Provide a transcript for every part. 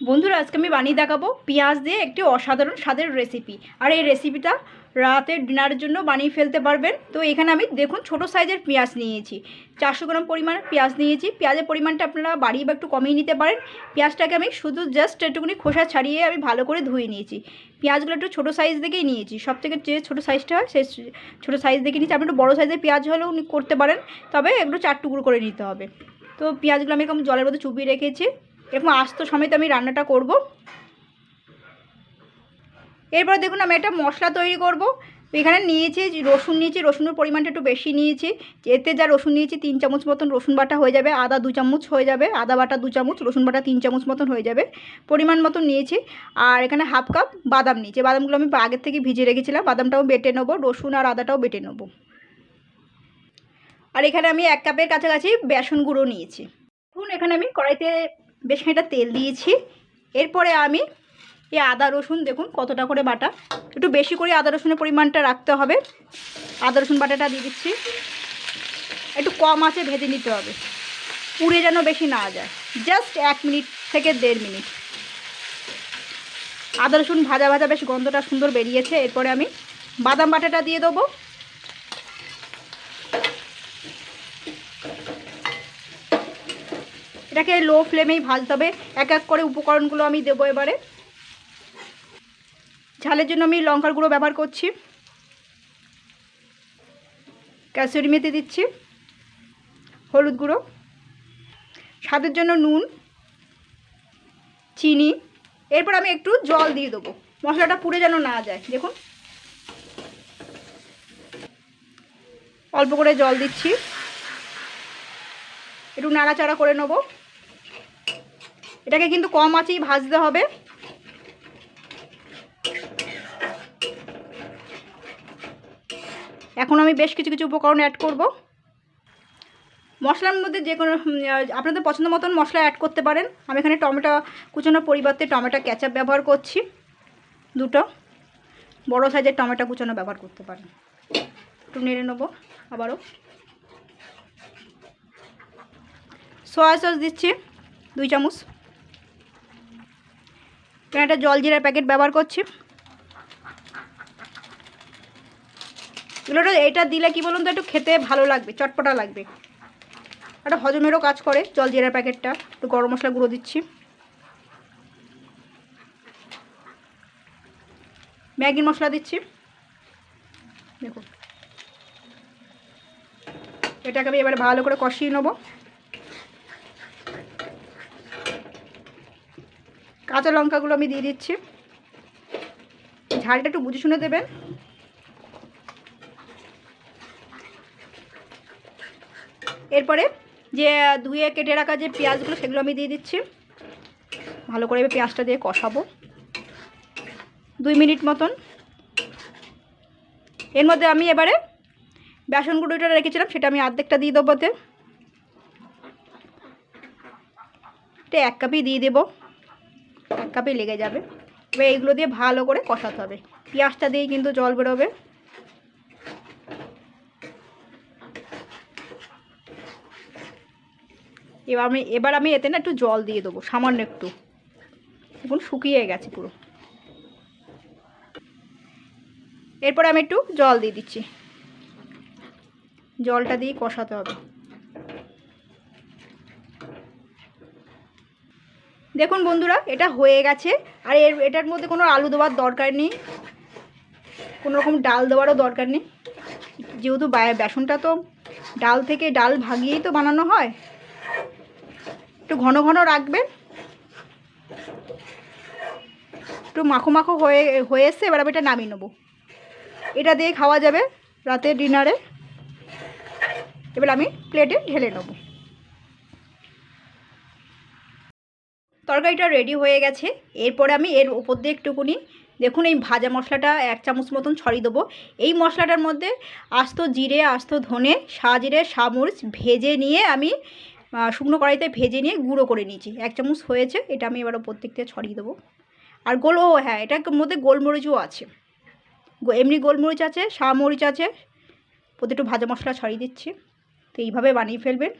বন্ধুরা, আজকে আমি বানিয়ে দেখাবো পেঁয়াজ দিয়ে একটি অসাধারণ স্বাদের রেসিপি আর এই রেসিপিটা রাতের ডিনারের জন্য বানিয়ে ফেলতে পারবেন। তো এখানে আমি দেখুন, ছোট সাইজের পেঁয়াজ নিয়েছি। চারশো গ্রাম পরিমাণ পেঁয়াজ নিয়েছি। পেঁয়াজের পরিমাণটা আপনারা বাড়িয়ে বা একটু কমিয়ে নিতে পারেন। পেঁয়াজটাকে আমি শুধু জাস্ট একটুখানি খোসা ছাড়িয়ে আমি ভালো করে ধুয়ে নিয়েছি। পেঁয়াজগুলো একটু ছোটো সাইজ দেখেই নিয়েছি। সব থেকে যে ছোটো সাইজটা হয়, সেই ছোটো সাইজ দেখে নিয়েছি। আপনি একটু বড়ো সাইজের পেঁয়াজ হলেও করতে পারেন। তবে একটু চার টুকরো করে নিতে হবে। তো পেঁয়াজগুলো আমি এরকম জলের মধ্যে চুপিয়ে রেখেছি। এরকম আস্ত সমেত আমি রান্নাটা করব। এরপর দেখুন আমি একটা মশলা তৈরি করব। এখানে নিয়েছি রসুন নিয়েছি, রসুনের পরিমাণটা একটু বেশি নিয়েছি। এতে যা রসুন নিয়েছি তিন চামচ মতন রসুন বাটা হয়ে যাবে, আদা দু চামচ হয়ে যাবে, আদা বাটা দু চামচ, রসুন বাটা তিন চামচ মতন হয়ে যাবে। পরিমাণ মতন নিয়েছি। আর এখানে হাফ কাপ বাদাম নিয়েছি। বাদামগুলো আমি আগের থেকে ভিজিয়ে রেখেছিলাম। বাদামটাও বেটে নেব, রসুন আর আদাটাও বেটে নেব। আর এখানে আমি এক কাপের কাছাকাছি বেসন গুঁড়ো নিয়েছি। এখন এখানে আমি কড়াইতে বেশ খানিকটা তেল দিয়েছি। এরপরে আমি এই আদা রসুন, দেখুন কতটা করে বাটা। একটু বেশি করে আদা রসুনের পরিমাণটা রাখতে হবে। আদা রসুন বাটাটা দিয়ে দিচ্ছি। একটু কম আছে ভেজে নিতে হবে। পুড়ে যেন বেশি না যায়। জাস্ট এক মিনিট থেকে দেড় মিনিট। আদা রসুন ভাজা ভাজা বেশ গন্ধটা সুন্দর বেরিয়েছে। এরপরে আমি বাদাম বাটাটা দিয়ে দেবো। এটাকে লো ফ্লেমেই ভাজতে হবে। এক এক করে উপকরণগুলো আমি দেবো এবারে। ঝালের জন্য আমি লঙ্কার গুঁড়ো ব্যবহার করছি। ক্যাসুরি মেথি দিচ্ছি। হলুদ গুঁড়ো। স্বাদের জন্য নুন। চিনি। এরপর আমি একটু জল দিয়ে দেবো। মশলাটা পুড়ে যেন না যায়। দেখুন। অল্প করে জল দিচ্ছি। একটু নাড়াচাড়া করে নেব। এটাকে কিন্তু কম আঁচেই ভাজতে হবে। এখন আমি বেশ কিছু কিছু উপকরণ অ্যাড করব। মশলার মধ্যে যে কোনো আপনাদের পছন্দ মতন মশলা অ্যাড করতে পারেন। আমি এখানে টমেটো কুচানোর পরিবর্তে টমেটো ক্যাচাপ ব্যবহার করছি দুটো। বড় সাইজের টমেটো কুচানো ব্যবহার করতে পারেন। একটু নেড়ে নেব আবারও। সয়া সস দিচ্ছি, দুই চামচ। এখানে একটা জল জিরার প্যাকেট ব্যবহার করছি? এগুলোটা এটা দিলে কি বলুন তো, একটু খেতে ভালো লাগবে, চটপটা লাগবে। একটা হজমেরও কাজ করে জল জিরার প্যাকেটটা। একটু গরম মশলা গুঁড়ো দিচ্ছি। ম্যাগি মশলা দিচ্ছি। দেখুন। এটাকে আমি এবারে ভালো করে কষিয়ে নেব। কাঁচা লঙ্কাগুলো আমি দিয়ে দিচ্ছি। ঝালটা একটু বুঝে শুনে দেবেন। এরপরে যে, ধুয়ে কেটে রাখা যে পেঁয়াজগুলো, সেগুলো আমি দিয়ে দিচ্ছি। ভালো করে পেঁয়াজটা দিয়ে কষাবো। দুই মিনিট মতন। এর মধ্যে আমি এবারে বেসন গুঁড়োটা রেখেছিলাম, সেটা আমি অর্ধেকটা দিয়ে দেবো ওতে। এটা এক কাপই দিয়ে দেবো। এক কাপে লেগে যাবে। এবার এইগুলো দিয়ে ভালো করে কষাতে হবে। পেঁয়াজটা দিয়েই কিন্তু জল বেরোবে। এবার আমি এবার আমি এতে না একটু জল দিয়ে দেবো, সামান্য একটু। এখন শুকিয়ে গেছে পুরো। এরপর আমি একটু জল দিয়ে দিচ্ছি। জলটা দিয়ে কষাতে হবে। দেখুন বন্ধুরা, এটা হয়ে গেছে। আর এর, এটার মধ্যে কোনো আলু দেওয়ার দরকার নেই। কোনো রকম ডাল দেওয়ারও দরকার নেই। যেহেতু বেসনটা তো ডাল থেকে ডাল ভাগিয়েই তো বানানো হয়। একটু ঘন ঘন রাখবেন। একটু মাখো মাখো হয়ে হয়ে এসছে, এবার আমি এটা নামিয়ে নেব। এটা দিয়ে খাওয়া যাবে রাতের ডিনারে। এবার আমি প্লেটে ঢেলে নেব। তরকারিটা রেডি হয়ে গেছে। এরপরে আমি এর উপর দিয়ে একটুকুনি, দেখুন এই ভাজা মশলাটা এক চামচ মতন ছড়িয়ে দেবো। এই মশলাটার মধ্যে আস্ত জিরে, আস্ত ধনে, সাজিরে সামরিচ ভেজে নিয়ে আমি শুকনো কড়াইতে ভেজে নিয়ে গুঁড়ো করে নিয়েছি। এক চামচ হয়েছে, এটা আমি এবার ওপর থেকে ছড়িয়ে দেবো। আর গোল, ও হ্যাঁ এটার মধ্যে গোলমরিচও আছে। এমনি গোলমরিচ আছে, সামরিচ আছে প্রতি একটু ভাজা মশলা ছড়িয়ে দিচ্ছি। তো এইভাবে বানিয়ে ফেলবেন।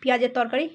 পেঁয়াজের তরকারি